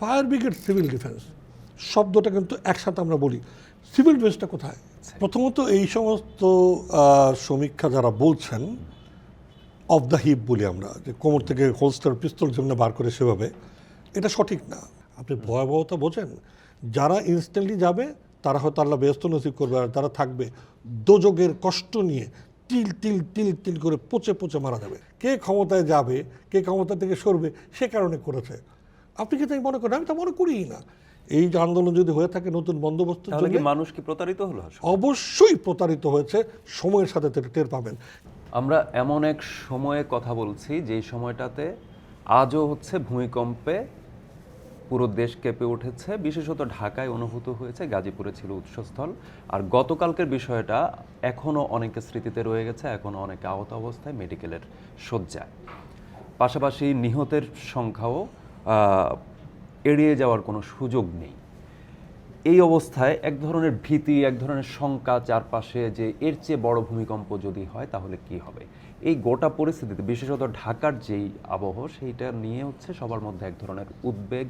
Fire brigade civil defence শব্দটা কিন্তু একসাথে আমরা বলি। সিভিল ডিফেন্সটা কোথায়? প্রথমত এই সমস্ত সমীক্ষা যারা বলছেন অফ দ্য হিপ বলি আমরা যে কোমর থেকে হোলস্টার পিস্তল যেমন বার করে সেভাবে এটা সঠিক না। আপনি ভয়াবহতা বোঝেন যারা ইনস্ট্যান্টলি যাবে তারা হয়তো আল্লাহ ব্যস্ত নসিব করবে আর তারা থাকবে দোজগের কষ্ট নিয়ে তিল তিল তিল তিল করে পচে পচে মারা যাবে। কে ক্ষমতায় যাবে কে ক্ষমতা থেকে সরবে সে কারণে করেছে। আপনি কি তাই মনে করেন? আমি তা মনে করিই না। এই যে আন্দোলন যদি হয়ে থাকে নতুন বন্দোবস্ত মানুষ কি প্রতারিত হলো অবশ্যই প্রতারিত হয়েছে। সময়ের সাথে টের পাবেন। আমরা এমন এক সময়ে কথা বলছি যে সময়টাতে আজও হচ্ছে ভূমিকম্পে পুরো দেশ কেঁপে উঠেছে। বিশেষত ঢাকায় অনুভূত হয়েছে গাজীপুরে ছিল উৎসস্থল। আর গতকালকের বিষয়টা এখনও অনেকের স্মৃতিতে রয়ে গেছে এখনও অনেকে আহত অবস্থায় মেডিকেলের শয্যায়। পাশাপাশি নিহতের সংখ্যাও এড়িয়ে যাওয়ার কোনো সুযোগ নেই। এই অবস্থায় এক ধরনের ভীতি, এক ধরনের শঙ্কা চারপাশে যে এর চেয়ে বড় ভূমিকম্প যদি হয় তাহলে কি হবে? এই গোটা পরিস্থিতিতে, বিশেষত ঢাকার যেই আবহ, সেইটা নিয়ে হচ্ছে সবার মধ্যে এক ধরনের উদ্বেগ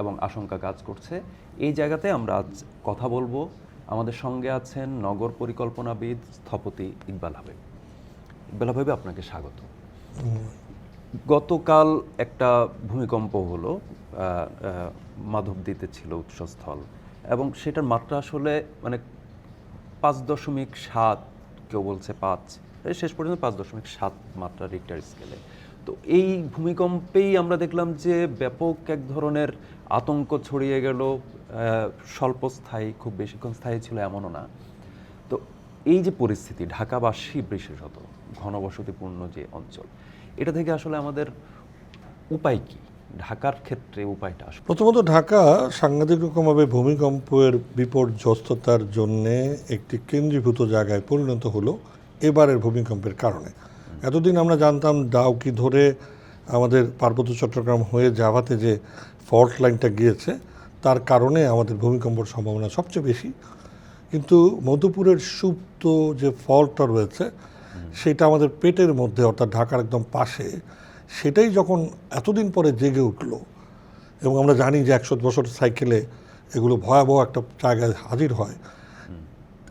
এবং আশঙ্কা কাজ করছে। এই জায়গাতে আমরা আজ কথা বলব। আমাদের সঙ্গে আছেন নগর পরিকল্পনাবিদ স্থপতি ইকবাল হাবিব। ইকবাল হাবিব, আপনাকে স্বাগত। গতকাল একটা ভূমিকম্প হলো মাধবদীতে ছিল উৎসস্থল এবং সেটার মাত্রা আসলে মানে পাঁচ দশমিক সাত, কেউ বলছে পাঁচ শেষ পর্যন্ত পাঁচ দশমিক সাত মাত্রা রিক্টার স্কেলে তো এই ভূমিকম্পেই আমরা দেখলাম যে ব্যাপক এক ধরনের আতঙ্ক ছড়িয়ে গেল স্বল্পস্থায়ী, খুব বেশিক্ষণ স্থায়ী ছিল এমনও না। তো এই যে পরিস্থিতি, ঢাকাবাসী বিশেষত ঘনবসতিপূর্ণ যে অঞ্চল এটা থেকে আসলে আমাদের উপায় কি? ঢাকার ক্ষেত্রে উপায়টা আসলে প্রথমত ঢাকা সাংঘাতিক রকমভাবে ভূমিকম্পের বিপর্যস্ততার জন্যে একটি কেন্দ্রীভূত জায়গায় পরিণত হলো এবারের ভূমিকম্পের কারণে। এতদিন আমরা জানতাম ডাউকি ধরে আমাদের পার্বত্য চট্টগ্রাম হয়ে জাভাতে যে ফল্ট লাইনটা গিয়েছে, তার কারণে আমাদের ভূমিকম্পের সম্ভাবনা সবচেয়ে বেশি। কিন্তু মধুপুরের সুপ্ত যে ফল্টটা রয়েছে সেটা আমাদের পেটের মধ্যে, অর্থাৎ ঢাকার একদম পাশে, সেটাই যখন এতদিন পরে জেগে উঠল, এবং আমরা জানি যে একশো বছর সাইকেলে এগুলো ভয়াবহ একটা জায়গায় হাজির হয়,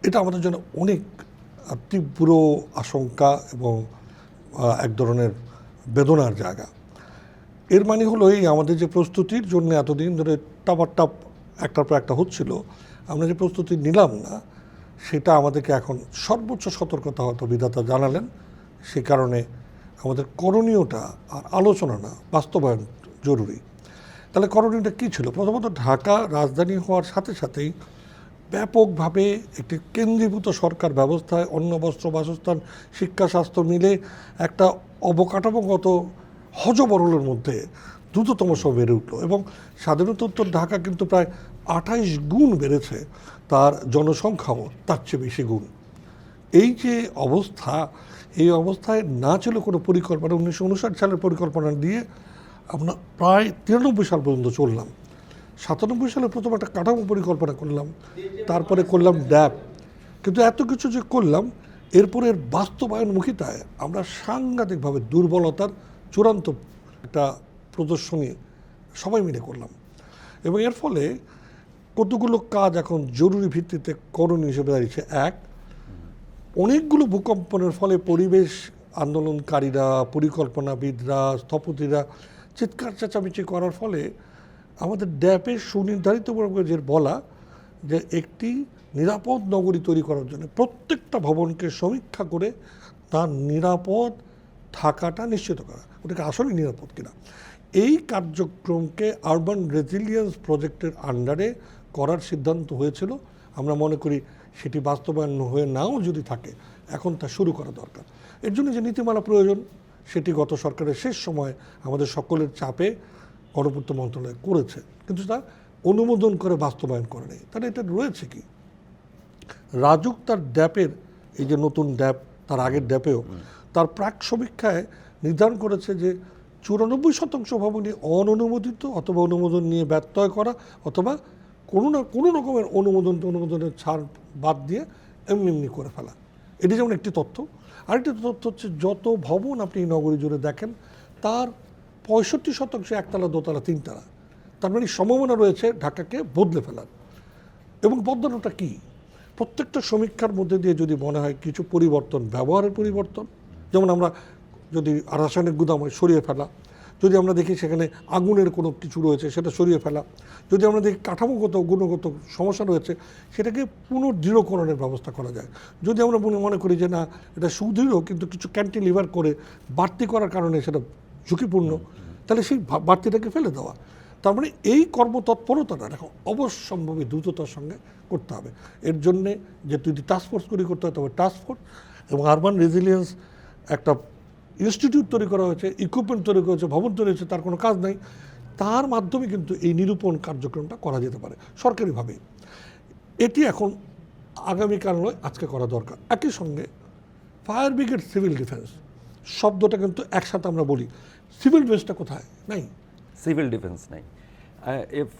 এটা আমাদের জন্য অনেক তীব্র আশঙ্কা এবং এক ধরনের বেদনার জায়গা। এর মানে হলো এই আমাদের যে প্রস্তুতির জন্য এতদিন ধরে টাপার টাপ একটার পর একটা হচ্ছিল, আমরা যে প্রস্তুতি নিলাম না সেটা আমাদেরকে এখন সর্বোচ্চ সতর্কতা হয়তো বিধাতা জানালেন। সে কারণে আমাদের করণীয়টা আর আলোচনা না, বাস্তবায়ন জরুরি। তাহলে করণীয়টা কী ছিল? প্রথমত ঢাকা রাজধানী হওয়ার সাথে সাথেই ব্যাপকভাবে একটি কেন্দ্রীভূত সরকার ব্যবস্থায় অন্ন, বস্ত্র, বাসস্থান, শিক্ষা, স্বাস্থ্য মিলে একটা অবকাঠামোগত হজবরলের মধ্যে দ্রুততম সব বেড়ে উঠল এবং স্বাধীনতোত্তর ঢাকা কিন্তু প্রায় আঠাইশ গুণ বেড়েছে। তার জনসংখ্যাও তার চেয়ে বেশি গুণ। এই যে অবস্থা, এই অবস্থায় না ছিল কোনো পরিকল্পনা, উনিশশো উনষাট সালের পরিকল্পনা দিয়ে আমরা প্রায় তিরানব্বই সাল পর্যন্ত চললাম। সাতানব্বই সালে প্রথম একটা কাঠামো পরিকল্পনা করলাম, তারপরে করলাম ড্যাপ কিন্তু এত কিছু যে করলাম, এরপরে এর বাস্তবায়নমুখিতায় আমরা সাংঘাতিকভাবে দুর্বলতার চূড়ান্ত একটা প্রদর্শনী সবাই মিলে করলাম। এবং এর ফলে কতগুলো কাজ এখন জরুরি ভিত্তিতে করণীয় হিসেবে দাঁড়িয়েছে? এক, অনেকগুলো ভূকম্পনের ফলে পরিবেশ আন্দোলনকারীরা, পরিকল্পনাবিদরা, স্থপতিরা চিৎকার চেঁচামেচি করার ফলে আমাদের ড্যাপের সুনির্ধারিত যে বলা যে একটি নিরাপদ নগরী তৈরি করার জন্য প্রত্যেকটা ভবনকে সমীক্ষা করে তার নিরাপদ থাকাটা নিশ্চিত করা। ওটাকে আসলে নিরাপদ কিনা। এই কার্যক্রমকে আরবান রেজিলিয়েন্স প্রজেক্টের আন্ডারে করার সিদ্ধান্ত হয়েছিল। আমরা মনে করি সেটি বাস্তবায়ন হয়ে নাও যদি থাকে এখন তা শুরু করা দরকার। এর জন্য যে নীতিমালা প্রয়োজন সেটি গত সরকারের শেষ সময় আমাদের সকলের চাপে গণপূর্ত মন্ত্রণালয় করেছে। কিন্তু তা অনুমোদন করে বাস্তবায়ন করে নেই। তাহলে এটা রয়েছে কি? রাজুক তার ড্যাপের এই যে নতুন ড্যাপ তার আগের ড্যাপেও তার প্রাক সমীক্ষায় নির্ধারণ করেছে যে চুরানব্বই শতাংশ ভবনই অননুমোদিত অথবা অনুমোদন নিয়ে ব্যত্যয় করা অথবা কোনো না, কোনো রকমের অনুমোদন অনুমোদনের ছাড় বাদ দিয়ে এমনি এমনি করে ফেলা। এটি যেমন একটি তথ্য। আরেকটি তথ্য হচ্ছে, যত ভবন আপনি এই নগরী জুড়ে দেখেন, তার পঁয়ষট্টি শতাংশ একতলা, দোতলা, তিনতলা। তার মানে সম্ভাবনা রয়েছে ঢাকাকে বদলে ফেলার। এবং বদলানোটা কি? প্রত্যেকটা সমীক্ষার মধ্যে দিয়ে যদি মনে হয় কিছু পরিবর্তন, ব্যবহারের পরিবর্তন, যেমন আমরা যদি রাসায়নিক গুদাম সরিয়ে ফেলা যদি আমরা দেখি সেখানে আগুনের কোনো কিছু রয়েছে, সেটা সরিয়ে ফেলা। যদি আমরা দেখি কাঠামোগত গুণগত সমস্যা রয়েছে, সেটাকে পুনর্দৃঢ়করণের ব্যবস্থা করা যায়। যদি আমরা মনে মনে করি যে না, এটা সুদৃঢ় কিন্তু কিছু ক্যান্টিলিভার করে বাড়তি করার কারণে সেটা ঝুঁকিপূর্ণ, তাহলে সেই বাড়তিটাকে ফেলে দেওয়া। তার মানে এই কর্মতৎপরতাটা দেখো, অবশ্যম্ভাবী দ্রুততার সঙ্গে করতে হবে। এর জন্যে যে যদি টাস্কফোর্স তৈরি করতে হয়, তবে টাস্কফোর্স এবং আরবান রেজিলিয়েন্স একটা ইনস্টিটিউট তৈরি করা হয়েছে ইকুইপমেন্ট তৈরি করা হয়েছে, ভবন তৈরি হয়েছে, তার কোনো কাজ নেই। তার মাধ্যমে কিন্তু এই নিরূপণ কার্যক্রমটা করা যেতে পারে সরকারিভাবে এটি এখন আগামীকাল নয়, আজকে করা দরকার। একই সঙ্গে ফায়ার ব্রিগেড সিভিল ডিফেন্স শব্দটা কিন্তু একসাথে আমরা বলি। সিভিল ডিফেন্সটা কোথায়? নাই। সিভিল ডিফেন্স নাই।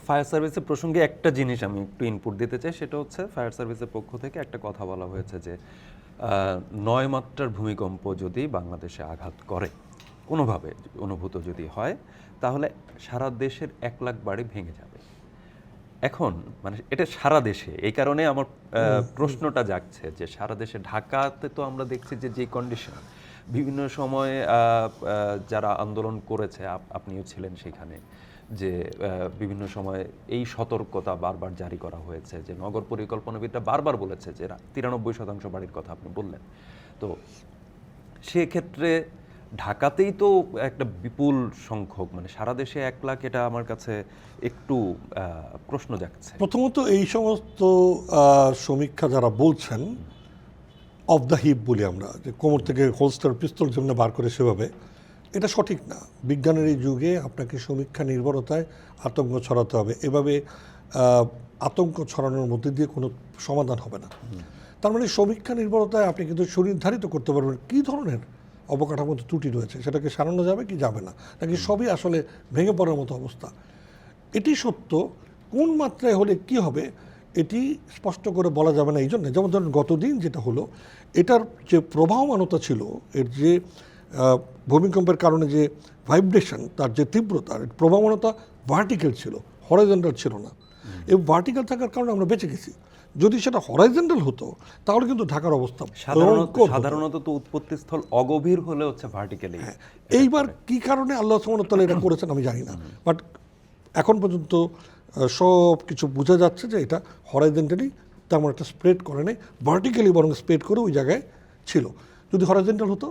ফায়ার সার্ভিসের প্রসঙ্গে একটা জিনিস আমি একটু ইনপুট দিতে চাই, সেটা হচ্ছে ফায়ার সার্ভিসের পক্ষ থেকে একটা কথা বলা হয়েছে যে নয় মাত্রার ভূমিকম্প যদি বাংলাদেশে আঘাত করে কোনোভাবে অনুভূত যদি হয় তাহলে সারা দেশের এক লাখ বাড়ি ভেঙে যাবে। এখন মানে এটা সারা দেশে এই কারণে আমার প্রশ্নটা জাগছে যে সারা দেশে ঢাকাতে তো আমরা দেখছি যে যে কন্ডিশন বিভিন্ন সময়ে যারা আন্দোলন করেছে আপ- আপনিও ছিলেন সেখানে যে বিভিন্ন সময় এই সতর্কতা বারবার জারি করা হয়েছে, যে নগর পরিকল্পনাবিদরা বারবার বলেছে যে তিরানব্বই শতাংশ বাড়ির কথা আপনি বললেন। তো সেক্ষেত্রে ঢাকাতেই তো একটা বিপুল সংখ্যক মানে সারা দেশে এক লাখ এটা আমার কাছে একটু প্রশ্ন জাগছে। প্রথমত এই সমস্ত সমীক্ষা যারা বলছেন অফ দ্য হিপ বলি আমরা, যে কোমর থেকে হোলস্টার পিস্তল যেমন বার করে সেভাবে এটা সঠিক না। বিজ্ঞানের এই যুগে আপনাকে সমীক্ষা নির্ভরতায় আতঙ্ক ছড়াতে হবে। এভাবে আতঙ্ক ছড়ানোর মধ্যে দিয়ে কোনো সমাধান হবে না। তার মানে সমীক্ষা নির্ভরতায় আপনি কিন্তু সুনির্ধারিত করতে পারবেন কী ধরনের অবকাঠামোতে ত্রুটি রয়েছে। সেটাকে সারানো যাবে কি যাবে না? নাকি সবই আসলে ভেঙে পড়ার মতো অবস্থা? এটি সত্য। কোন মাত্রায় হলে কি হবে, এটি স্পষ্ট করে বলা যাবে না। এই জন্য যেমন ধরুন গতদিন যেটা হলো, এটার যে প্রবাহমানতা ছিল, এর যে ভূমিকম্পের কারণে যে ভাইব্রেশন তার যে তীব্রতা প্রবাহমানতা ভার্টিক্যাল ছিল হরাইজেন্টাল ছিল না। এই ভার্টিক্যাল থাকার কারণে আমরা বেঁচে গেছি। যদি সেটা হরাইজেন্টাল হতো তাহলে কিন্তু ঢাকার অবস্থা সাধারণত তো উৎপত্তিস্থল অগভীর হলে হচ্ছে ভার্টিক্যালি এইবার কি কারণে আল্লাহ সুমতাল্লাহ এটা করেছেন আমি জানি না। বাট এখন পর্যন্ত সব কিছু বোঝা যাচ্ছে যে এটা হরাইজেন্টালি তেমন একটা স্প্রেড করে নেই ভার্টিক্যালি বরং স্প্রেড করে ওই জায়গায় ছিল। যদি হরাইজেন্টাল হতো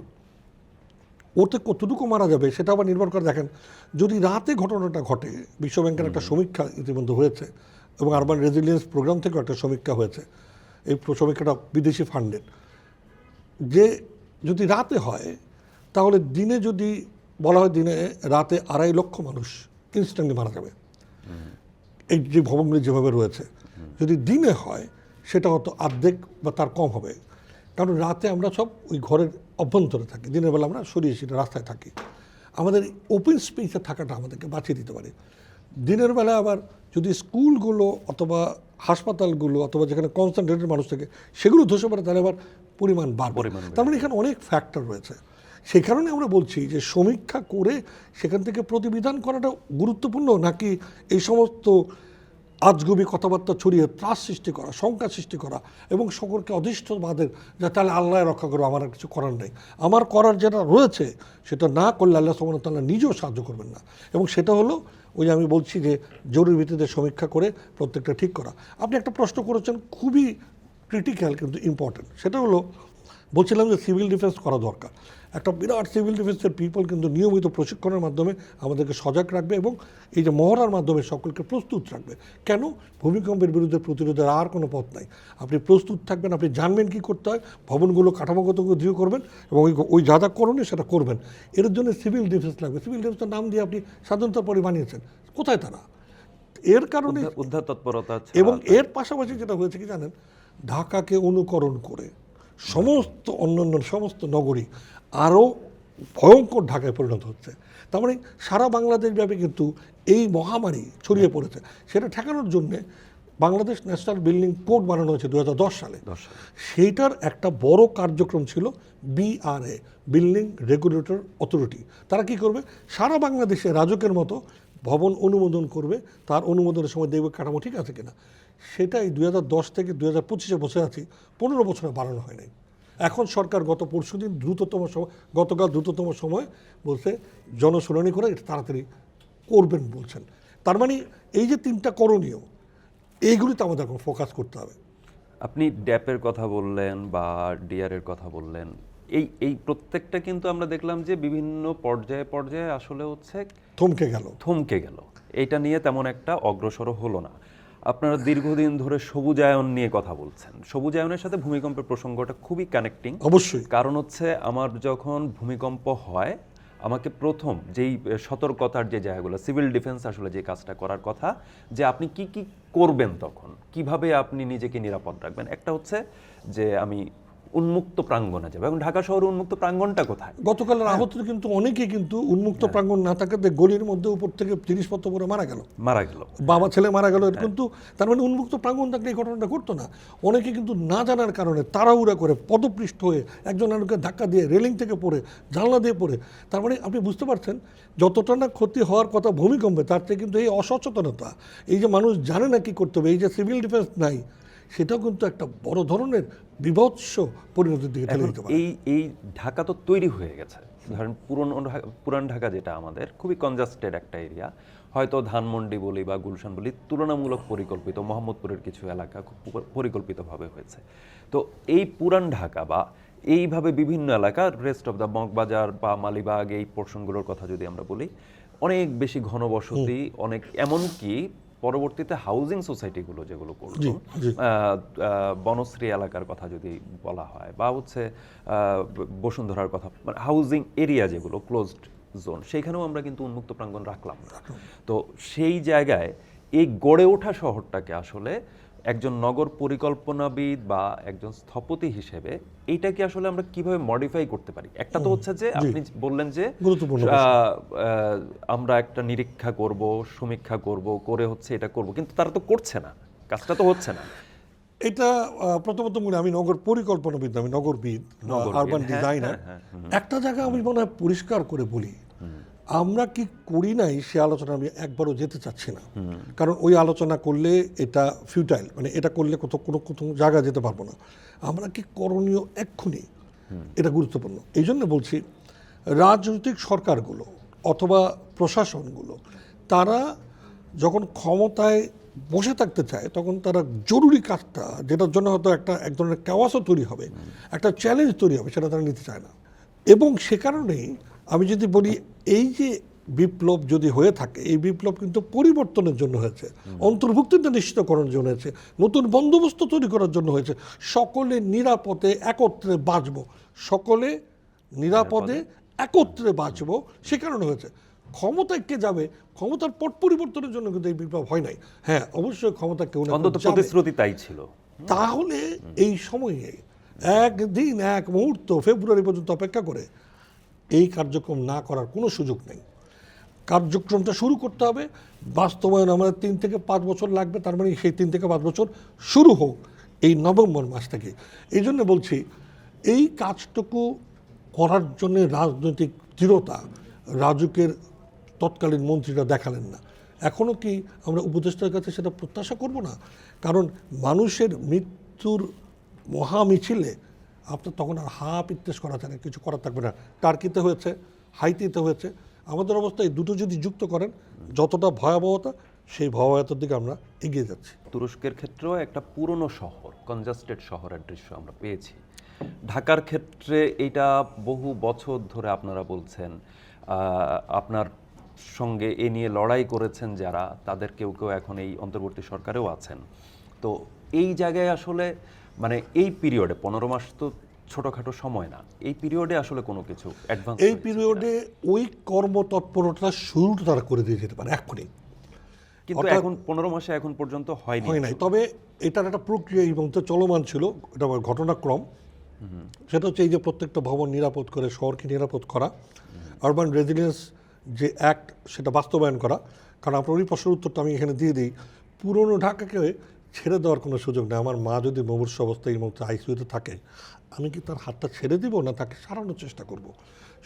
ওতে কতটুকু মারা যাবে সেটা আবার নির্ভর করে দেখেন যদি রাতে ঘটনাটা ঘটে বিশ্বব্যাংকের একটা সমীক্ষা ইতিমধ্যে হয়েছে এবং আরবান রেজিলিয়েন্স প্রোগ্রাম থেকেও একটা সমীক্ষা হয়েছে এই সমীক্ষাটা বিদেশি ফান্ডের যে যদি রাতে হয় তাহলে দিনে যদি বলা হয় দিনে রাতে আড়াই লক্ষ মানুষ ইনস্ট্যান্টলি মারা যাবে। এই যে ভবনগুলি যেভাবে রয়েছে যদি দিনে হয় সেটা হয়তো অর্ধেক বা তার কম হবে। কারণ রাতে আমরা সব ওই ঘরের অভ্যন্তরে থাকি। দিনের বেলা আমরা সরিয়ে সেটা রাস্তায় থাকি। আমাদের ওপেন স্পেসে থাকাটা আমাদেরকে বাঁচিয়ে দিতে পারে। দিনের বেলা আবার যদি স্কুলগুলো অথবা হাসপাতালগুলো অথবা যেখানে কনসেন্ট্রেটেড মানুষ থাকে সেগুলো ধসে পড়ে তাহলে আবার পরিমাণ বাড়বে। পরিমাণ তার মানে এখানে অনেক ফ্যাক্টর রয়েছে। সেই কারণে আমরা বলছি যে সমীক্ষা করে সেখান থেকে প্রতিবিধান করাটা গুরুত্বপূর্ণ নাকি এই সমস্ত আজগুবি কথাবার্তা ছড়িয়ে ত্রাস সৃষ্টি করা, শঙ্কা সৃষ্টি করা এবং সকলকে অধিষ্ঠবাদের যে তাহলে আল্লাহ রক্ষা করো আমার আর কিছু করার নেই। আমার করার যেটা রয়েছে, সেটা না করলে আল্লাহ তাল্লাহ নিজেও সাহায্য করবেন না। এবং সেটা হলো, ওই আমি বলছি যে জরুরি ভিত্তিতে সমীক্ষা করে প্রত্যেকটা ঠিক করা। আপনি একটা প্রশ্ন করেছেন, খুবই ক্রিটিক্যাল কিন্তু ইম্পর্টেন্ট সেটা হলো বলছিলাম যে সিভিল ডিফেন্স করা দরকার। একটা বিরাট সিভিল ডিফেন্সের পিপল কিন্তু নিয়মিত প্রশিক্ষণের মাধ্যমে আমাদেরকে সজাগ রাখবে এবং এই যে মহড়ার মাধ্যমে সকলকে প্রস্তুত রাখবে। কেন? ভূমিকম্পের বিরুদ্ধে প্রতিরোধের আর কোনো পথ নাই। আপনি প্রস্তুত থাকবেন আপনি জানবেন কি করতে হয় ভবনগুলো কাঠামোগত দৃঢ় করবেন এবং ওই যা যা করণীয় সেটা করবেন। এর জন্য সিভিল ডিফেন্স লাগবে। সিভিল ডিফেন্সের নাম দিয়ে আপনি স্বাধীনতার পরে বানিয়েছেন। কোথায় তারা? এর কারণে উদ্ধার- তৎপরতা এবং এর পাশাপাশি যেটা হয়েছে কি জানেন? ঢাকাকে অনুকরণ করে সমস্ত অন্যান্য সমস্ত নগরী আরও ভয়ঙ্কর ঢাকায় পরিণত হচ্ছে। তার মানে সারা বাংলাদেশ ব্যাপী কিন্তু এই মহামারী ছড়িয়ে পড়েছে। সেটা ঠেকানোর জন্যে বাংলাদেশ ন্যাশনাল বিল্ডিং কোড বানানো হয়েছে দু হাজার দশ সালে। দশ সালে। সেইটার একটা বড় কার্যক্রম ছিল বিআরএ বিল্ডিং রেগুলেটর অথরিটি। তারা কি করবে? সারা বাংলাদেশে রাজকের মতো ভবন অনুমোদন করবে, তার অনুমোদনের সময় দেখবে কাঠামো ঠিক আছে কিনা। সেটাই দুই হাজার দশ থেকে দুই হাজার পঁচিশে বসে আছি, পনেরো বছরে বাড়ানো হয় নাই এখন সরকার গত পরশুদিন দ্রুততম সময় গতকাল দ্রুততম সময় বলছে, জনশুনানি করে এটা তাড়াতাড়ি করবেন বলছেন। তার মানে এই যে তিনটা করণীয়, এইগুলিতে আমাদের এখন ফোকাস করতে হবে। আপনি ড্যাপের কথা বললেন বা ডিআরের কথা বললেন এই এই প্রত্যেকটা কিন্তু আমরা দেখলাম যে বিভিন্ন পর্যায়ে পর্যায়ে আসলে হচ্ছে থমকে গেল। থমকে গেল। এটা নিয়ে তেমন একটা অগ্রসর হলো না। আপনারা দীর্ঘদিন ধরে সবুজায়ন নিয়ে কথা বলছেন। সবুজায়নের সাথে ভূমিকম্পের প্রসঙ্গটা খুবই কানেক্টিং অবশ্যই। কারণ হচ্ছে আমার যখন ভূমিকম্প হয় আমাকে প্রথম যেই সতর্কতার যে জায়গাগুলো সিভিল ডিফেন্স আসলে যে কাজটা করার কথা যে আপনি কি কি করবেন তখন? কীভাবে আপনি নিজেকে নিরাপদ রাখবেন? একটা হচ্ছে যে আমি উন্মুক্ত প্রাঙ্গণে যাব এবং ঢাকা শহরে উন্মুক্ত প্রাঙ্গণটা কোথায়? গতকালের আহত কিন্তু অনেকে কিন্তু উন্মুক্ত প্রাঙ্গণ না থাকাতে গলির মধ্যে উপর থেকে জিনিসপত্র পরে মারা গেল। মারা গেল। বাবা ছেলে মারা গেল। কিন্তু তার মানে উন্মুক্ত প্রাঙ্গণ থাকলে এই ঘটনাটা ঘটতো না। অনেকে কিন্তু না জানার কারণে তাড়াহুড়া করে পদপৃষ্ঠ হয়ে একজন আরেককে ধাক্কা দিয়ে রেলিং থেকে পড়ে জানলা দিয়ে পড়ে। তার মানে আপনি বুঝতে পারছেন যতটা না ক্ষতি হওয়ার কথা ভূমিকম্পে তার থেকে কিন্তু এই অসচেতনতা এই যে মানুষ জানে না কি করতে হবে এই যে সিভিল ডিফেন্স নাই সেটাও কিন্তু একটা বড় ধরনের বিভৎস পরিণতির দিকে দিতে পারে। এই এই ঢাকা তো তৈরি হয়ে গেছে। ধরেন পুরনো পুরান ঢাকা যেটা আমাদের খুবই কনজাস্টেড একটা এরিয়া হয়তো ধানমন্ডি বলি বা গুলশান বলি তুলনামূলক পরিকল্পিত মোহাম্মদপুরের কিছু এলাকা খুব পরিকল্পিতভাবে হয়েছে। তো এই পুরান ঢাকা বা এইভাবে বিভিন্ন এলাকা রেস্ট অফ দ্য মগবাজার বা মালিবাগ এই পোর্শনগুলোর কথা যদি আমরা বলি অনেক বেশি ঘনবসতি অনেক এমনকি পরবর্তীতে হাউজিং সোসাইটিগুলো যেগুলো করল বনশ্রী এলাকার কথা যদি বলা হয় বা হচ্ছে বসুন্ধরার কথা মানে হাউজিং এরিয়া যেগুলো ক্লোজড জোন সেইখানেও আমরা কিন্তু উন্মুক্ত প্রাঙ্গণ রাখলাম না। তো সেই জায়গায় এই গড়ে ওঠা শহরটাকে আসলে একজন নগর পরিকল্পনাবিদ বা একজন স্থপতি হিসেবে এইটাকে আসলে আমরা কীভাবে মডিফাই করতে পারি? একটা তো হচ্ছে যে আপনি বললেন যে আমরা একটা নিরীক্ষা করব সমীক্ষা করব করে হচ্ছে এটা করব। কিন্তু তারা তো করছে না। কাজটা তো হচ্ছে না। এটা প্রথমত মনে আমি নগর পরিকল্পনাবিদ আমি নগরবিদ আরবান হ্যাঁ, ডিজাইনার হ্যাঁ, একটা জায়গা আমি মনে হয় পরিষ্কার করে বলি আমরা কি করি নাই সে আলোচনা আমি একবারও যেতে চাচ্ছি না। কারণ ওই আলোচনা করলে এটা ফিউটাইল মানে এটা করলে কোথাও কোনো কোথাও জায়গা যেতে পারব না। আমরা কি করণীয় এক্ষুনি? এটা গুরুত্বপূর্ণ। এই জন্য বলছি, রাজনৈতিক সরকারগুলো অথবা প্রশাসনগুলো, তারা যখন ক্ষমতায় বসে থাকতে চায়, তখন তারা জরুরি কাজটা, যেটার জন্য হয়তো একটা, এক ধরনের ক্যাওয়াসও তৈরি হবে, একটা চ্যালেঞ্জ তৈরি হবে, সেটা তারা নিতে চায় না। এবং সে কারণেই আমি যদি বলি এই যে বিপ্লব যদি হয়ে থাকে এই বিপ্লব কিন্তু পরিবর্তনের জন্য হয়েছে। অন্তর্ভুক্তিটা নিশ্চিতকরণের জন্য হয়েছে। নতুন বন্দোবস্ত তৈরি করার জন্য হয়েছে। সকলে নিরাপদে একত্রে বাঁচব। সকলে নিরাপদে একত্রে বাঁচব। সে কারণে হয়েছে। ক্ষমতায় কে যাবে? ক্ষমতার পট পরিবর্তনের জন্য কিন্তু এই বিপ্লব হয় নাই। হ্যাঁ অবশ্যই ক্ষমতা কেউ। প্রতিশ্রুতি তাই ছিল। তাহলে এই সময়ে একদিন এক মুহূর্ত ফেব্রুয়ারি পর্যন্ত অপেক্ষা করে এই কার্যক্রম না করার কোনো সুযোগ নেই। কার্যক্রমটা শুরু করতে হবে। বাস্তবায়ন আমাদের তিন থেকে পাঁচ বছর লাগবে, তার মানে সেই তিন থেকে পাঁচ বছর শুরু হোক এই নভেম্বর মাস থেকে। এই জন্য বলছি, এই কাজটুকু করার জন্য রাজনৈতিক দৃঢ়তা রাজুকের তৎকালীন মন্ত্রীরা দেখালেন না। এখনও কি আমরা উপদেষ্টার কাছে সেটা প্রত্যাশা করব না? কারণ মানুষের মৃত্যুর মহামিছিলে মিছিলে আপনার তখন আর হা পিত্তেস করা যায় কিছু করার থাকবে না। টার্কিতে হয়েছে, হাইতিতে হয়েছে। আমাদের অবস্থা এই দুটো যদি যুক্ত করেন, যতটা ভয়াবহতা, সেই ভয়াবহতার দিকে আমরা এগিয়ে যাচ্ছি। তুরস্কের ক্ষেত্রেও একটা পুরনো শহর কনজাস্টেড শহরের দৃশ্য আমরা পেয়েছি। ঢাকার ক্ষেত্রে এটা বহু বছর ধরে আপনারা বলছেন আপনার সঙ্গে এ নিয়ে লড়াই করেছেন যারা, তাদের কেউ কেউ এখন এই অন্তর্বর্তী সরকারেও আছেন। তো এই জায়গায় আসলে মানে এই পিরিয়ডে পনেরো মাস তো ছোটোখাটো সময় না এই পিরিয়ডে আসলে কোনো কিছু অ্যাডভান্স এই পিরিয়ডে ওই কর্মতৎপরতা শুরুটা তারা করে দিয়ে যেতে পারে এক্ষুনি। কিন্তু এখন পনেরো মাসে এখন পর্যন্ত হয়নি। হয় নাই। তবে এটার একটা প্রক্রিয়া এই মুহূর্তে চলমান ছিল এটা ঘটনাক্রম। সেটা হচ্ছে এই যে প্রত্যেকটা ভবন নিরাপদ করে শহরকে নিরাপদ করা। আরবান রেজিলিয়েন্স যে অ্যাক্ট সেটা বাস্তবায়ন করা। কারণ আপনার ওই প্রশ্নের উত্তরটা আমি এখানে দিয়ে দিই। পুরনো ঢাকাকে ছেড়ে দেওয়ার কোনো সুযোগ নেই। আমার মা যদি মুমূর্ষ অবস্থায় এই মুহূর্তে আইসিউতে থাকে আমি কি তার হাতটা ছেড়ে দিব না তাকে সারানোর চেষ্টা করব?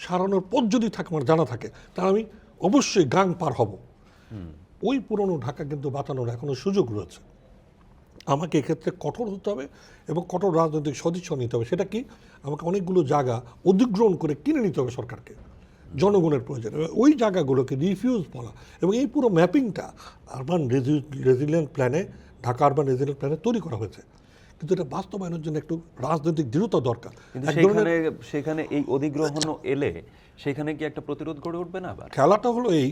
সারানোর পথ যদি থাকে আমার জানা থাকে তাহলে আমি অবশ্যই গাং পার হব। ওই পুরনো ঢাকা কিন্তু বাঁচানোর এখনও সুযোগ রয়েছে। আমাকে এক্ষেত্রে কঠোর হতে হবে এবং কঠোর রাজনৈতিক সদিচ্ছ নিতে হবে। সেটা কি? আমাকে অনেকগুলো জায়গা অধিগ্রহণ করে কিনে নিতে হবে সরকারকে জনগণের প্রয়োজনে। ওই জায়গাগুলোকে রিফিউজ বলা এবং এই পুরো ম্যাপিংটা আরবান রেজিলিয়েন্ট প্ল্যানে ঢাকা আরবান রেজিলিয়েন্ট প্ল্যানে তৈরি করা হয়েছে। কিন্তু এটা বাস্তবায়নের জন্য একটু রাজনৈতিক দৃঢ়তা দরকার। সেখানে সেখানে এই অধিগ্রহণ এলে সেখানে কি একটা প্রতিরোধ গড়ে উঠবে না আবার? খেলাটা হলো এই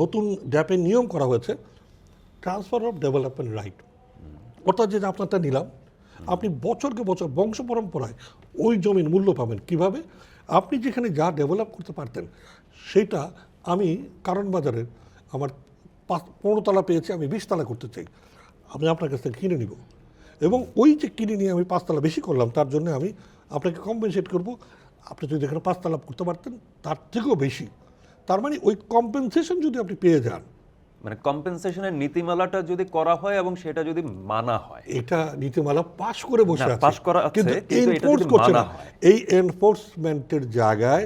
নতুন ড্যাপের নিয়ম করা হয়েছে ট্রান্সফার অফ ডেভেলপমেন্ট রাইট অর্থাৎ যে আপনারটা নিলাম আপনি বছরকে বছর বংশ পরম্পরায় ওই জমির মূল্য পাবেন। কীভাবে? আপনি যেখানে যা ডেভেলপ করতে পারতেন সেটা আমি কারণ বাজারের আমার পাঁচ পনেরো তলা পেয়েছি আমি বিশ তলা করতে চাই। আমি আপনার কাছ থেকে কিনে নিব। এবং ওই যে কিনে নিয়ে আমি পাঁচতলা বেশি করলাম তার জন্য আমি আপনাকে কম্পেনসেট করব। আপনি যদি এখানে পাঁচতলা করতে পারতেন তার থেকেও বেশি। তার মানে ওই কম্পেনসেশন যদি আপনি পেয়ে যান। মানে কম্পেনসেশনের নীতিমালাটা যদি করা হয় এবং সেটা যদি মানা হয়। এটা নীতিমালা পাশ করে বসে আছে। পাশ করা আছে, কিন্তু এনফোর্স করছে না। এই এনফোর্সমেন্টের জায়গায়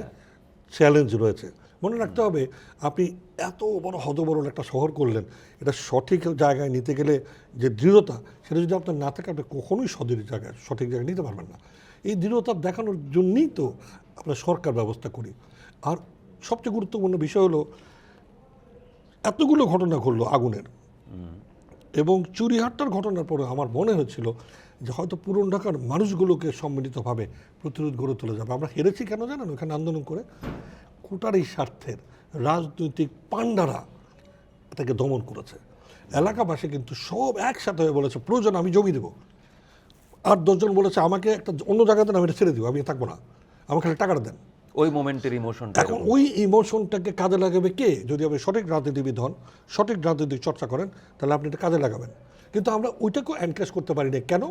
চ্যালেঞ্জ রয়েছে। মনে রাখতে হবে, আপনি এত বড় হতবরল একটা শহর করলেন, এটা সঠিক জায়গায় নিতে গেলে যে দৃঢ়তা, সেটা যদি আপনার না থাকে, আপনি কখনোই সঠিক জায়গায় সঠিক জায়গায় নিতে পারবেন না। এই দৃঢ়তা দেখানোর জন্যই তো আমরা সরকার ব্যবস্থা করি। আর সবচেয়ে গুরুত্বপূর্ণ বিষয় হলো, এতগুলো ঘটনা ঘটলো আগুনের। এবং চুরিহাট্টার ঘটনার পরে আমার মনে হয়েছিল যে হয়তো পুরন ঢাকার মানুষগুলোকে সম্মিলিতভাবে প্রতিরোধ গড়ে তোলা যাবে। আমরা হেরেছি কেন জানেন ওখানে আন্দোলন করে? কোটারি স্বার্থের রাজনৈতিক পাণ্ডারা এটাকে দমন করেছে। এলাকাবাসী কিন্তু সব একসাথে হয়ে বলেছে প্রয়োজন আমি জমি দেবো। আর দশজন বলেছে আমাকে একটা অন্য জায়গাতে আমি এটা ছেড়ে দিব আমি থাকব না। আমাকে টাকাটা দেন। ওই মোমেন্টের ইমোশনটা এখন ওই ইমোশনটাকে কাজে লাগাবে কে? যদি আপনি সঠিক রাজনীতিবিদ হন সঠিক রাজনৈতিক চর্চা করেন তাহলে আপনি এটা কাজে লাগাবেন। কিন্তু আমরা ওইটাকেও এনকারেজ করতে পারি না কেন?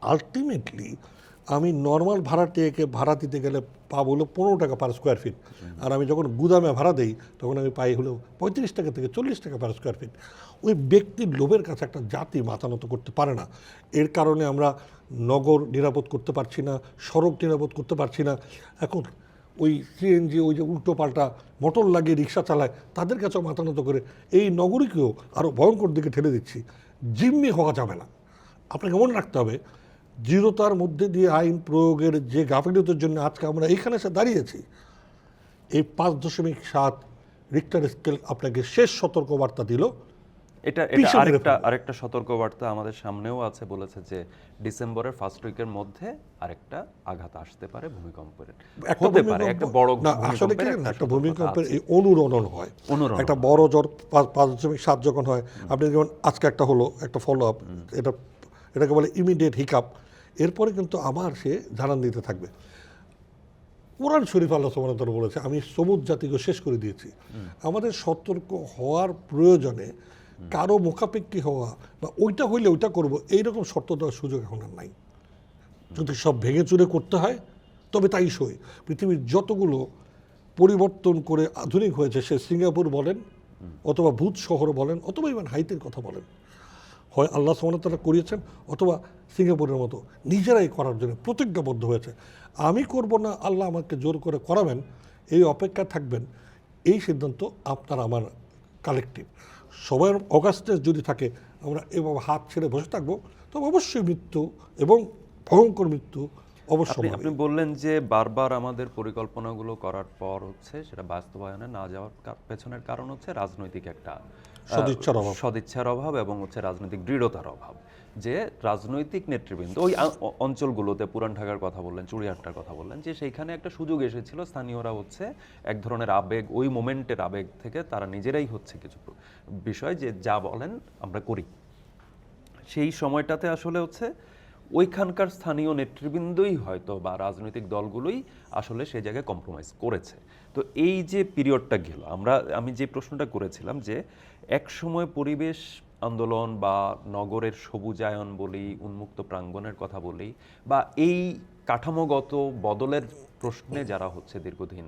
আলটিমেটলি আমি নর্মাল ভাড়াটিয়াকে ভাড়া দিতে গেলে পাবো হলো পনেরো টাকা পার স্কোয়ার ফিট আর আমি যখন গুদামে ভাড়া দিই, তখন আমি পাই হলো পঁয়ত্রিশ টাকা থেকে চল্লিশ টাকা পার স্কোয়ার ফিট ওই ব্যক্তির লোভের কাছে একটা জাতি মাথা নত করতে পারে না। এর কারণে আমরা নগর নিরাপদ করতে পারছি না, সড়ক নিরাপদ করতে পারছি না। এখন ওই সিএনজি ওই যে উল্টো পাল্টা মোটর লাগিয়ে রিক্সা চালায়, তাদের কাছেও মাথা নত করে এই নগরীকেও আরও ভয়ঙ্কর দিকে ঠেলে দিচ্ছি। জিম্মি হওয়া যাবে না। আপনাকে মনে রাখতে হবে দৃঢ়তার মধ্যে দিয়ে আইন প্রয়োগের যে গাফিলতির জন্য আজকে আমরা এইখানে এসে দাঁড়িয়েছি এই পাঁচ দশমিক সাত রিক্টার স্কেল আপনাকে শেষ সতর্কবার্তা দিল। এটা এটা আরেকটা আরেকটা সতর্কবার্তা আমাদের সামনেও আছে বলেছে যে ডিসেম্বরের ফার্স্ট উইকের মধ্যে আরেকটা আঘাত আসতে পারে ভূমিকম্পের। একটা হতে পারে একটা বড় না আসলে কি ভূমিকম্পের একটা ভূমিকম্পের। এই অনুরণন হয়। অনুরণন একটা বড় জ্বর পাঁচ পাঁচ দশমিক সাত যখন হয় আপনি যেমন আজকে একটা হলো একটা ফলো আপ এটা এটাকে বলে ইমিডিয়েট হিকআপ এরপরে কিন্তু আবার সে জানান দিতে থাকবে। কোরআন শরীফ আল্লাহ সুবহানাহু বলেছে, আমি সবুজ জাতিকে শেষ করে দিয়েছি। আমাদের সতর্ক হওয়ার প্রয়োজনে কারও মুখাপেক্ষী হওয়া বা ওইটা হইলে ওইটা করব, এইরকম শর্ত দেওয়ার সুযোগ এখন আর নাই। যদি সব ভেঙে চুরে করতে হয়, তবে তাই সই। পৃথিবীর যতগুলো পরিবর্তন করে আধুনিক হয়েছে, সে সিঙ্গাপুর বলেন, অথবা ভূত শহর বলেন, অথবা ইভেন হাইতের কথা বলেন হয় আল্লাহ সমানতারা করিয়েছেন অথবা সিঙ্গাপুরের মতো। নিজেরাই করার জন্য প্রতিজ্ঞাবদ্ধ হয়েছে। আমি করব না আল্লাহ আমাকে জোর করে করাবেন। এই অপেক্ষা থাকবেন। এই সিদ্ধান্ত আপনার আমার কালেকটিভ সবার অগাস্টে যদি থাকে আমরা এভাবে হাত ছেড়ে বসে থাকব তবে অবশ্যই মৃত্যু এবং ভয়ঙ্কর মৃত্যু অবশ্যই আপনি বললেন যে বারবার আমাদের পরিকল্পনাগুলো করার পর হচ্ছে সেটা বাস্তবায়নে না যাওয়ার পেছনের কারণ হচ্ছে রাজনৈতিক একটা সদিচ্ছার অভাব। সদিচ্ছার অভাব এবং হচ্ছে রাজনৈতিক দৃঢ়তার অভাব। যে রাজনৈতিক নেতৃবৃন্দ, ওই অঞ্চলগুলোতে পুরান ঢাকার কথা বললেন চুড়িয়াট্টার কথা বললেন, যে সেইখানে একটা সুযোগ এসেছিল, স্থানীয়রা হচ্ছে এক ধরনের আবেগ, ওই মোমেন্টের আবেগ থেকে তারা নিজেরাই হচ্ছে কিছু বিষয় যে যা বলেন আমরা করি। সেই সময়টাতে আসলে হচ্ছে ওইখানকার স্থানীয় নেতৃবৃন্দই হয়তো বা রাজনৈতিক দলগুলোই আসলে সেই জায়গায় কম্প্রোমাইজ করেছে। তো এই যে পিরিয়ডটা গেল, আমরা, আমি যে প্রশ্নটা করেছিলাম যে এক সময় পরিবেশ আন্দোলন বা নগরের সবুজায়ন বলি উন্মুক্ত প্রাঙ্গণের কথা বলি বা এই কাঠামোগত বদলের প্রশ্নে যারা হচ্ছে দীর্ঘদিন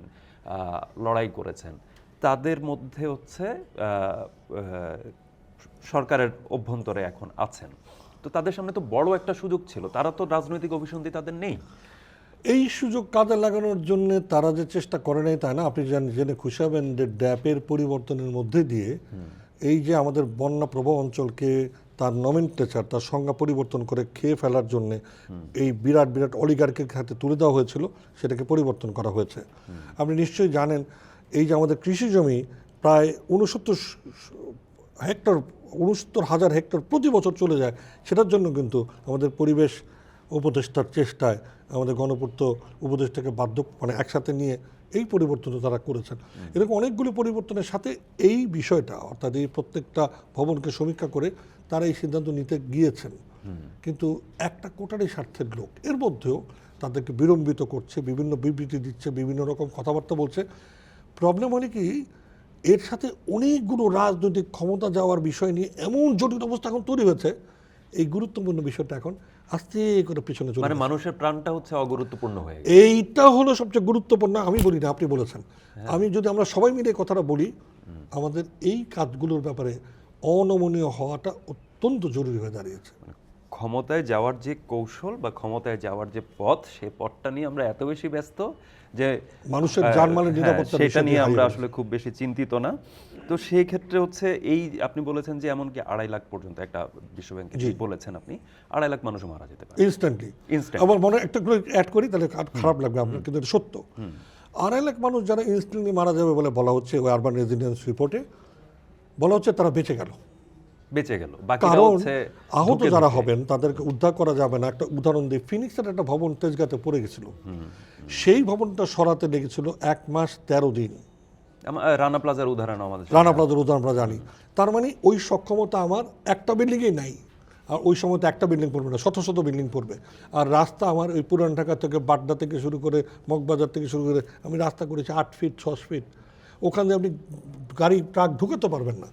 লড়াই করেছেন তাদের মধ্যে হচ্ছে সরকারের অভ্যন্তরে এখন আছেন। তো তাদের সামনে তো বড় একটা সুযোগ ছিল। তারা তো রাজনৈতিক অভিসন্ধি তাদের নেই। এই সুযোগ কাজে লাগানোর জন্য তারা যে চেষ্টা করে নাই তাই না আপনি জেনে খুশি হবেন যে ড্যাপের পরিবর্তনের মধ্যে দিয়ে এই যে আমাদের বন্যা প্রবাহ অঞ্চলকে তার নমিনটেচার তার সংজ্ঞা পরিবর্তন করে খেয়ে ফেলার জন্য এই বিরাট বিরাট অলিগার্কের হাতে তুলে দেওয়া হয়েছিল সেটাকে পরিবর্তন করা হয়েছে। আপনি নিশ্চয়ই জানেন এই যে আমাদের কৃষি জমি প্রায় উনসত্তর হেক্টর উনসত্তর হাজার হেক্টর প্রতি বছর চলে যায় সেটার জন্য কিন্তু আমাদের পরিবেশ উপদেষ্টার চেষ্টায় আমাদের গণপূর্ত উপদেষ্টাকে বাধ্য মানে একসাথে নিয়ে এই পরিবর্তন তারা করেছেন। এরকম অনেকগুলি পরিবর্তনের সাথে এই বিষয়টা অর্থাৎ এই প্রত্যেকটা ভবনকে সমীক্ষা করে তারা এই সিদ্ধান্ত নিতে গিয়েছেন। কিন্তু একটা কোটারি স্বার্থের লোক। এর মধ্যেও তাদেরকে বিলম্বিত করছে বিভিন্ন বিবৃতি দিচ্ছে বিভিন্ন রকম কথাবার্তা বলছে। প্রবলেম হলে কি এর সাথে অনেকগুলো রাজনৈতিক ক্ষমতা যাওয়ার বিষয় নিয়ে এমন জটিল অবস্থা এখন তৈরি হয়েছে। এই গুরুত্বপূর্ণ বিষয়টা এখন আস্তে করে পিছনে চলে মানে মানুষের প্রাণটা হচ্ছে অগুরুত্বপূর্ণ হয়ে এইটা হলো সবচেয়ে গুরুত্বপূর্ণ আমি বলি না আপনি বলেছেন। আমি যদি আমরা সবাই মিলে কথাটা বলি আমাদের এই কাজগুলোর ব্যাপারে অনমনীয় হওয়াটা অত্যন্ত জরুরি হয়ে দাঁড়িয়েছে। ক্ষমতায় যাওয়ার যে কৌশল বা ক্ষমতায় যাওয়ার যে পথ সেই পথটা নিয়ে আমরা এত বেশি ব্যস্ত যে মানুষের জানমালের হ্যাঁ, নিরাপত্তা সেটা নিয়ে আমরা আসলে খুব বেশি চিন্তিত না। তো সেই ক্ষেত্রে হচ্ছে এই আপনি বলেছেন যে এমনকি আড়াই লাখ পর্যন্ত একটা বিশ্বব্যাংকে বলেছেন আপনি আড়াই লাখ মানুষ মারা যেতে পারে। ইনস্ট্যান্টলি. আবার মনে একটা অ্যাড করি তাহলে খারাপ লাগবে আপনার কিন্তু এটা সত্য। আড়াই লাখ মানুষ যারা ইনস্ট্যান্টলি মারা যাবে বলে বলা হচ্ছে ওই আরবান রেজিডেন্স রিপোর্টে বলা হচ্ছে তারা বেঁচে গেল। বেঁচে গেল। বাকিরা কারণ হচ্ছে আহত যারা হবেন তাদেরকে উদ্ধার করা যাবে না। একটা উদাহরণ দিই ফিনিক্সের একটা ভবন তেজগাতে পড়ে গেছিল। সেই ভবনটা সরাতে লেগেছিল এক মাস তেরো দিন। রানা প্লাজার উদাহরণ আমাদের রানা প্লাজার উদাহরণ আমরা জানি। তার মানে ওই সক্ষমতা আমার একটা বিল্ডিংয়েই নাই। আর ওই সময় তো একটা বিল্ডিং পড়বে না শত শত বিল্ডিং পড়বে। আর রাস্তা আমার ওই পুরান ঢাকা থেকে বাড্ডা থেকে শুরু করে মগবাজার থেকে শুরু করে আমি রাস্তা করেছি আট ফিট ছ ফিট ওখানে আপনি গাড়ি ট্রাক ঢুকাতে পারবেন না।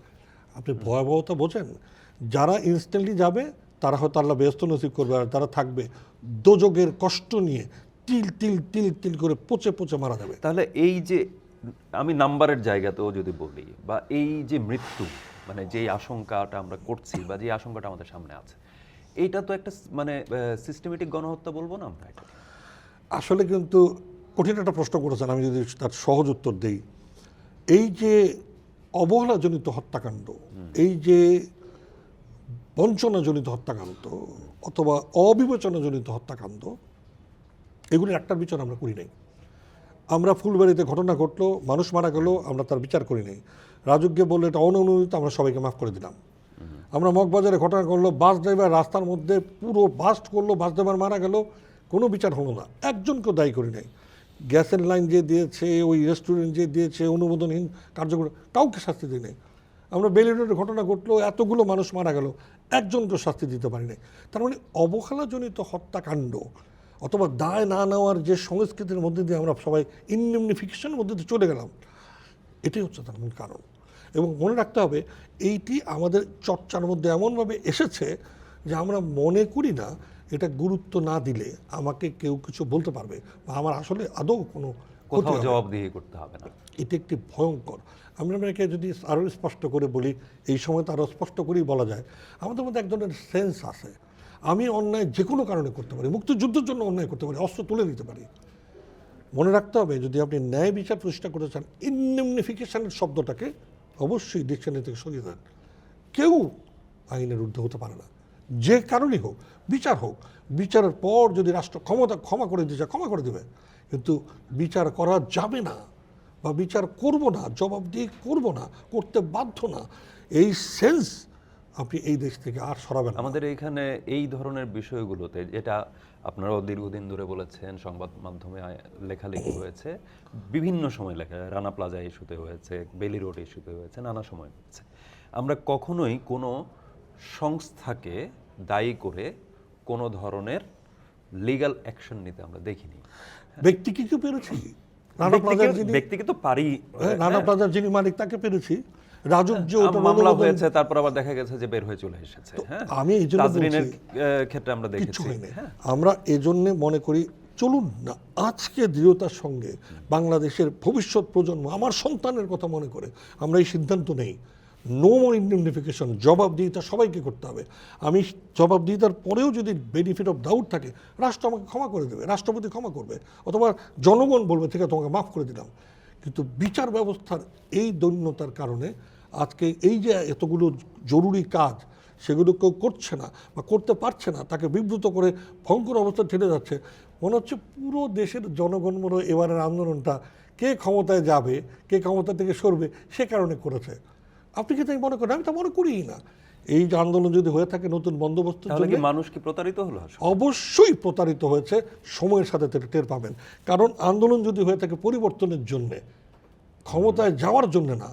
আপনি ভয়াবহতা বোঝেন। যারা ইনস্ট্যান্টলি যাবে তারা হয়তো আল্লাহ ব্যস্ত নসিব করবে আর তারা থাকবে। দোযোগের কষ্ট নিয়ে তিল তিল তিল তিল করে পচে পচে মারা যাবে। তাহলে এই যে আমি নাম্বারের জায়গাতেও যদি বলি বা এই যে মৃত্যু মানে যেই আশঙ্কাটা আমরা করছি বা যে আশঙ্কাটা আমাদের সামনে আছে এটা তো একটা মানে সিস্টেমেটিক গণহত্যা বলব না আমরা এটা আসলে কিন্তু কঠিন একটা প্রশ্ন করেছেন আমি যদি তার সহজ উত্তর দেই। এই যে অবহেলাজনিত হত্যাকাণ্ড এই যে বঞ্চনাজনিত হত্যাকাণ্ড অথবা অবিবেচনাজনিত হত্যাকাণ্ড এগুলির একটার বিচার আমরা করি নাই। আমরা ফুলবাড়িতে ঘটনা ঘটলো, মানুষ মারা গেল, আমরা তার বিচার করি নাই রাজকীয় বললে, এটা অননুমোদিত আমরা সবাইকে মাফ করে দিলাম। আমরা মগবাজারে ঘটনা করল বাস ড্রাইভার রাস্তার মধ্যে পুরো বাস্ট করল, বাস ড্রাইভার মারা গেল, কোনো বিচার হলো না। একজনকেও দায়ী করি নাই। গ্যাসের লাইন যে দিয়েছে, ওই রেস্টুরেন্ট যে দিয়েছে, অনুমোদনহীন কার্যক্রম, কাউকে শাস্তি দিই নাই। আমরা বেলিডের ঘটনা ঘটলো, এতগুলো মানুষ মারা গেল, একজনকেও শাস্তি দিতে পারি নাই। তার মানে অবহেলাজনিত হত্যাকাণ্ড অথবা দায় না নেওয়ার যে সংস্কৃতির মধ্যে দিয়ে আমরা সবাই ইনডেমনিফিকেশনের মধ্যে দিয়ে চলে গেলাম এটাই হচ্ছে তার মূল কারণ। এবং মনে রাখতে হবে এইটি আমাদের চর্চার মধ্যে এমনভাবে এসেছে যে আমরা মনে করি না এটা গুরুত্ব না দিলে আমাকে কেউ কিছু বলতে পারবে বা আমার আসলে আদৌ কোনো ক্ষতি কোথাও। জবাবদিহি করতে হবে না। এটি একটি ভয়ঙ্কর। আমি আপনাকে যদি আরও স্পষ্ট করে বলি এই সময় তো আরও স্পষ্ট করেই বলা যায় আমাদের মধ্যে এক ধরনের সেন্স আছে। আমি অন্যায় যে কোনো কারণে করতে পারি, মুক্তিযুদ্ধের জন্য অন্যায় করতে পারি, অস্ত্র তুলে দিতে পারি। মনে রাখতে হবে, যদি আপনি ন্যায় বিচার প্রতিষ্ঠা করতে চান ইনডেমনিফিকেশনের শব্দটাকে অবশ্যই ডিকশনারি থেকে সরিয়ে দেন। কেউ আইনের ঊর্ধ্বে হতে পারে না। যে কারণেই হোক, বিচার হোক, বিচারের পর যদি রাষ্ট্র ক্ষমতা, ক্ষমা করে দিতে ক্ষমা করে দেবে। কিন্তু বিচার করা যাবে না, বা বিচার করব না জবাব দিয়ে করব না, করতে বাধ্য না, এই সেন্স আপনি এই দেশ থেকে আর সরাবেন আমাদের এখানে এই ধরনের বিষয়গুলোতে যেটা আপনারাও দীর্ঘদিন ধরে বলেছেন সংবাদ মাধ্যমে লেখালেখি হয়েছে বিভিন্ন সময় লেখা রানা প্লাজা ইস্যুতে হয়েছে বেলি রোড ইস্যুতে হয়েছে নানা সময় হয়েছে। আমরা কখনোই কোনো সংস্থাকে দায়ী করে কোনো ধরনের লিগ্যাল অ্যাকশন নিতে আমরা দেখিনি। ব্যক্তি কি কি পেরেছি। রানা প্লাজার ব্যক্তিকে- তো পারি হ্যাঁ, রানা প্লাজার যিনি মালিক তাকে পেরেছি। রাজুক মামলা হয়েছে তারপর আবার দেখা গেছে যে বের হয়ে চলে এসেছে হ্যাঁ? আমি এই জন্য ক্ষেত্রে আমরা দেখেছি হ্যাঁ। আমরা এজন্যে মনে করি চলুন না আজকে দৃঢ়তার সঙ্গে বাংলাদেশের ভবিষ্যৎ প্রজন্ম আমার সন্তানের কথা মনে করে আমরা এই সিদ্ধান্ত নেই। নো মোর ইন্ডেমনিফিকেশন জবাবদিহিতা সবাইকে করতে হবে। আমি জবাবদিহিতার পরেও যদি বেনিফিট অফ ডাউট থাকে রাষ্ট্র আমাকে ক্ষমা করে দেবে রাষ্ট্রপতি ক্ষমা করবে অথবা জনগণ বলবে ঠিক আছে তোমাকে মাফ করে দিলাম। কিন্তু বিচার ব্যবস্থার এই দৈন্যতার কারণে আজকে এই যে এতগুলো জরুরি কাজ সেগুলো কেউ করছে না বা করতে পারছে না, তাকে বিব্রত করে ভয়ঙ্কর অবস্থা ঠেলে যাচ্ছে, মনে হচ্ছে পুরো দেশের জনগণ মনে এবারের আন্দোলনটা কে ক্ষমতায় যাবে, কে ক্ষমতা থেকে সরবে সে কারণে করেছে। আপনি কি তাই মনে করেন? আমি তা মনে করিই না। এই যে আন্দোলন যদি হয়ে থাকে নতুন বন্দোবস্ত তাহলে মানুষ কি প্রতারিত হলো অবশ্যই প্রতারিত হয়েছে সময়ের সাথে টের পাবেন। কারণ আন্দোলন যদি হয়ে থাকে পরিবর্তনের জন্যে ক্ষমতায় যাওয়ার জন্য না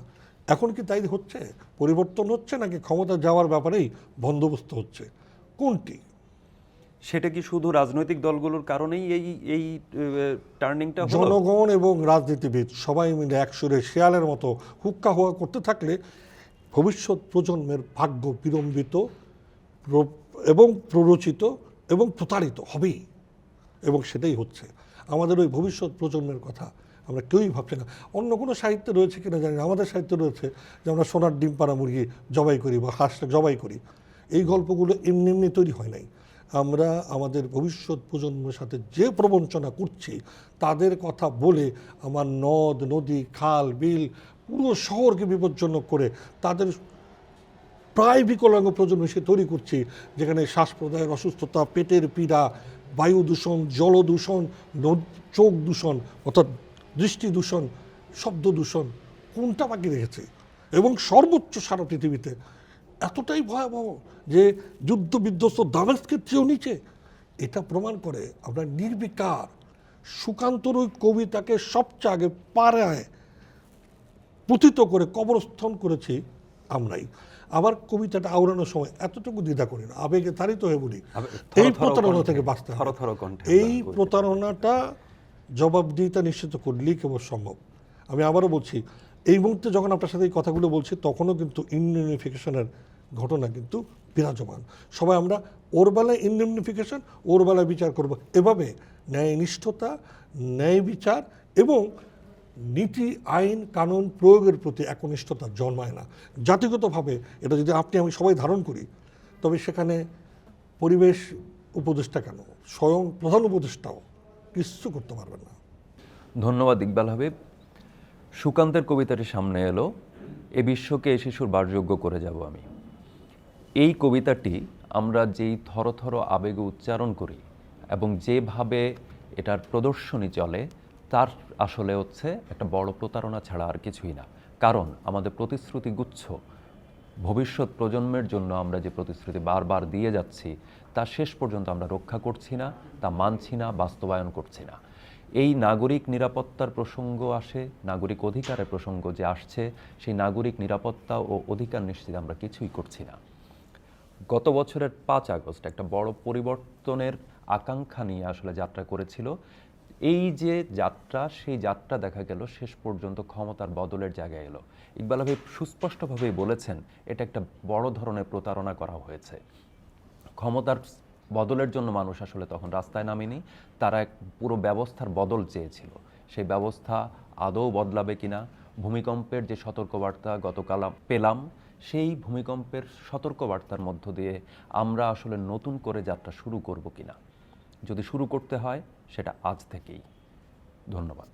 এখন কি তাই হচ্ছে? পরিবর্তন হচ্ছে নাকি ক্ষমতা যাওয়ার ব্যাপারেই বন্দোবস্ত হচ্ছে? কোনটি? সেটা কি শুধু রাজনৈতিক দলগুলোর কারণেই এই এই টার্নিংটা জনগণ এবং রাজনীতিবিদ সবাই মিলে একসুরে শেয়ালের মতো হুক্কা হুয়া করতে থাকলে ভবিষ্যৎ প্রজন্মের ভাগ্য বিলম্বিত এবং প্ররোচিত, এবং প্রতারিত হবেই। এবং সেটাই হচ্ছে। আমাদের ওই ভবিষ্যৎ প্রজন্মের কথা আমরা কেউই ভাবছি না। অন্য কোনো সাহিত্য রয়েছে কিনা জানি না। আমাদের সাহিত্য রয়েছে যে আমরা সোনার ডিম পাড়া মুরগি জবাই করি বা হাঁসটা জবাই করি। এই গল্পগুলো এমনি এমনি তৈরি হয় নাই। আমরা আমাদের ভবিষ্যৎ প্রজন্মের সাথে যে প্রবঞ্চনা করছি, তাদের কথা বলে আমার নদ, নদী, খাল, বিল পুরো শহরকে বিপজ্জনক করে তাদের প্রায় বিকলাঙ্গ প্রজন্ম সে তৈরি করছি, যেখানে শ্বাস প্রদায়ের অসুস্থতা, পেটের পীড়া, বায়ু দূষণ, জল দূষণ চোখ দূষণ, অর্থাৎ দৃষ্টি দূষণ, শব্দ দূষণ, কোনটা বাকি রেখেছে? এবং সর্বোচ্চ সারা পৃথিবীতে এতটাই ভয়াবহ যে যুদ্ধ বিধ্বস্ত দামেস্কের চেয়েও নিচে। এটা প্রমাণ করে আমরা নির্বিকার সুকান্তর ওই কবিতাকে সবচেয়ে আগে পাড়ায় পুথিত করে কবরস্থান করেছি আমরাই। আবার কবিতাটা আওড়ানোর সময় এতটুকু দ্বিধা করি না আবেগে তারিত হয়ে বলি এই প্রতারণা থেকে বাঁচতে এই। প্রতারণাটা জবাবদিহিতা নিশ্চিত করলেই কেবল সম্ভব? আমি আবারও বলছি এই মুহূর্তে যখন আপনার সাথে এই কথাগুলো বলছি তখনও কিন্তু ইন্ডিউনিফিকেশনের ঘটনা কিন্তু বিরাজমান। সবাই আমরা ওর বেলায় ইন্ডিউনিফিকেশন ওর বেলায় বিচার করব। এভাবে ন্যায়নিষ্ঠতা ন্যায় বিচার এবং নীতি, আইন, কানুন প্রয়োগের প্রতি একনিষ্ঠতা জন্মায় না। জাতিগতভাবে এটা যদি আপনি, আমি সবাই ধারণ করি, তবে সেখানে পরিবেশ উপদেষ্টা কেন? স্বয়ং প্রধান উপদেষ্টাও কিচ্ছু করতে পারবেন না। ধন্যবাদ ইকবাল হাবিব। সুকান্তের কবিতাটি সামনে এলো, এ বিশ্বকে এ শিশুর বারযোগ্য করে যাব আমি। এই কবিতাটি আমরা যেই থরথর আবেগে উচ্চারণ করি এবং যেভাবে এটার প্রদর্শনী চলে তার আসলে হচ্ছে একটা বড় প্রতারণা ছাড়া আর কিছুই না। কারণ আমাদের প্রতিশ্রুতি গুচ্ছ। ভবিষ্যৎ প্রজন্মের জন্য আমরা যে প্রতিশ্রুতি বারবার দিয়ে যাচ্ছি, তা শেষ পর্যন্ত আমরা রক্ষা করছি না, তা মানছি না, বাস্তবায়ন করছি না। এই নাগরিক নিরাপত্তার প্রসঙ্গ আসে, নাগরিক অধিকারের প্রসঙ্গ যে আসছে, সেই নাগরিক নিরাপত্তা ও অধিকার নিশ্চিত আমরা কিছুই করছি না। গত বছরের পাঁচ আগস্ট একটা বড় পরিবর্তনের আকাঙ্ক্ষা নিয়ে আসলে যাত্রা করেছিল। এই যে যাত্রা, সেই যাত্রা দেখা গেল, শেষ পর্যন্ত ক্ষমতার বদলের জায়গায় এলো। ইকবাল হাবিব সুস্পষ্টভাবেই বলেছেন, এটা একটা বড় ধরনের প্রতারণা করা হয়েছে। ক্ষমতার বদলের জন্য মানুষ আসলে তখন রাস্তায় নামেনি, তারা এক পুরো ব্যবস্থার বদল চেয়েছিল। সেই ব্যবস্থা আদৌ বদলাবে কিনা, ভূমিকম্পের যে সতর্কবার্তা গতকাল পেলাম, সেই ভূমিকম্পের সতর্কবার্তার মধ্য দিয়ে আমরা আসলে নতুন করে যাত্রা শুরু করব কিনা। যদি শুরু করতে হয় সেটা আজ থেকেই। ধন্যবাদ।